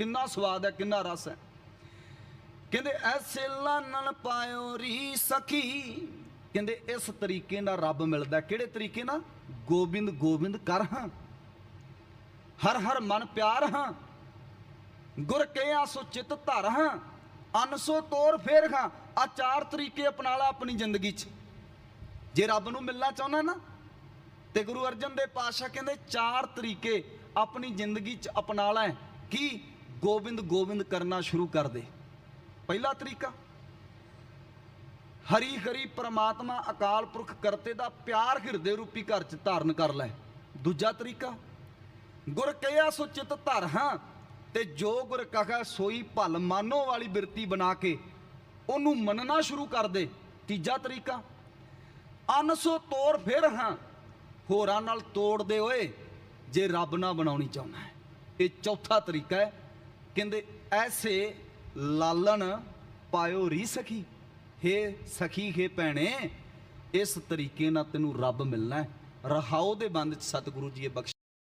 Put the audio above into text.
ਕਿੰਨਾ ਸਵਾਦ ਹੈ, ਕਿੰਨਾ ਰਸ ਹੈ। ਕਹਿੰਦੇ ਐਸੇ ਲਾਨਣ ਪਾਇਓ ਰੀ ਸਖੀ। ਕਹਿੰਦੇ, ਇਸ ਤਰੀਕੇ ਨਾਲ ਰੱਬ ਮਿਲਦਾ ਕਿਹੜੇ ਤਰੀਕੇ ਨਾਲ? ਗੋਬਿੰਦ ਗੋਬਿੰਦ ਕਰ ਹਾਂ। ਹਰ ਹਰ ਮਨ ਪਿਆਰ ਹਾਂ। ਗੁਰ ਕਹਿਆ ਸੋ ਚਿਤ ਧਰ ਹਾਂ। ਅਨਸੋ ਤੋਰ ਫੇਰ ਹਾਂ। ਆ ਚਾਰ ਤਰੀਕੇ ਅਪਣਾ ਲਾ ਆਪਣੀ ਜ਼ਿੰਦਗੀ 'ਚ। ਜੇ ਰੱਬ ਨੂੰ ਮਿਲਣਾ ਚਾਹੁੰਦਾ ਨਾ, ਤੇ ਗੁਰੂ ਅਰਜਨ ਦੇ ਪਾਤਸ਼ਾਹ ਕਹਿੰਦੇ, ਚਾਰ ਤਰੀਕੇ ਆਪਣੀ ਜ਼ਿੰਦਗੀ 'ਚ ਅਪਣਾ ਲੈ। ਕੀ? ਗੋਬਿੰਦ ਗੋਬਿੰਦ ਕਰਨਾ ਸ਼ੁਰੂ ਕਰ ਦੇ। ਪਹਿਲਾ ਤਰੀਕਾ, ਹਰੀ ਹਰੀ ਪ੍ਰਮਾਤਮਾ ਅਕਾਲ ਪੁਰਖ ਕਰਤੇ ਦਾ ਪਿਆਰ ਹਿਰਦੇ ਰੂਪੀ ਘਰ 'ਚ ਧਾਰਨ ਕਰ ਲੈ। ਦੂਜਾ ਤਰੀਕਾ, ਗੁਰ ਕਹਿਆ ਸੋ ਚਿਤ ਧਰ ਹਾਂ ਤੇ ਜੋ ਗੁਰ ਕਹੈ ਸੋਈ ਭਲ ਮਾਨੋ ਵਾਲੀ ਬਿਰਤੀ ਬਣਾ ਕੇ ਉਹਨੂੰ ਮੰਨਣਾ ਸ਼ੁਰੂ ਕਰ ਦੇ। ਤੀਜਾ ਤਰੀਕਾ ਅਨਸੋ ਤੋੜ ਫਿਰ ਹਾਂ, ਹੋਰਾਂ ਨਾਲ ਤੋੜਦੇ ਓਏ ਜੇ ਰੱਬ ਨਾ ਬਣਾਉਣੀ ਚਾਹੁੰਦਾ ਹੈ। ਇਹ ਚੌਥਾ ਤਰੀਕਾ ਹੈ ਕਹਿੰਦੇ, ਐਸੇ ਲਾਲਣ ਪਾਇਓ ਰੀ ਸਖੀ। ਹੇ ਸਖੀ, ਹੇ ਭੈਣੇ, ਇਸ ਤਰੀਕੇ ਨਾਲ ਤੈਨੂੰ ਰੱਬ ਮਿਲਣਾ ਹੈ। ਰਹਾਓ ਦੇ ਬੰਦ ਚ ਸਤਿਗੁਰੂ ਜੀ ਇਹ ਬਖਸ਼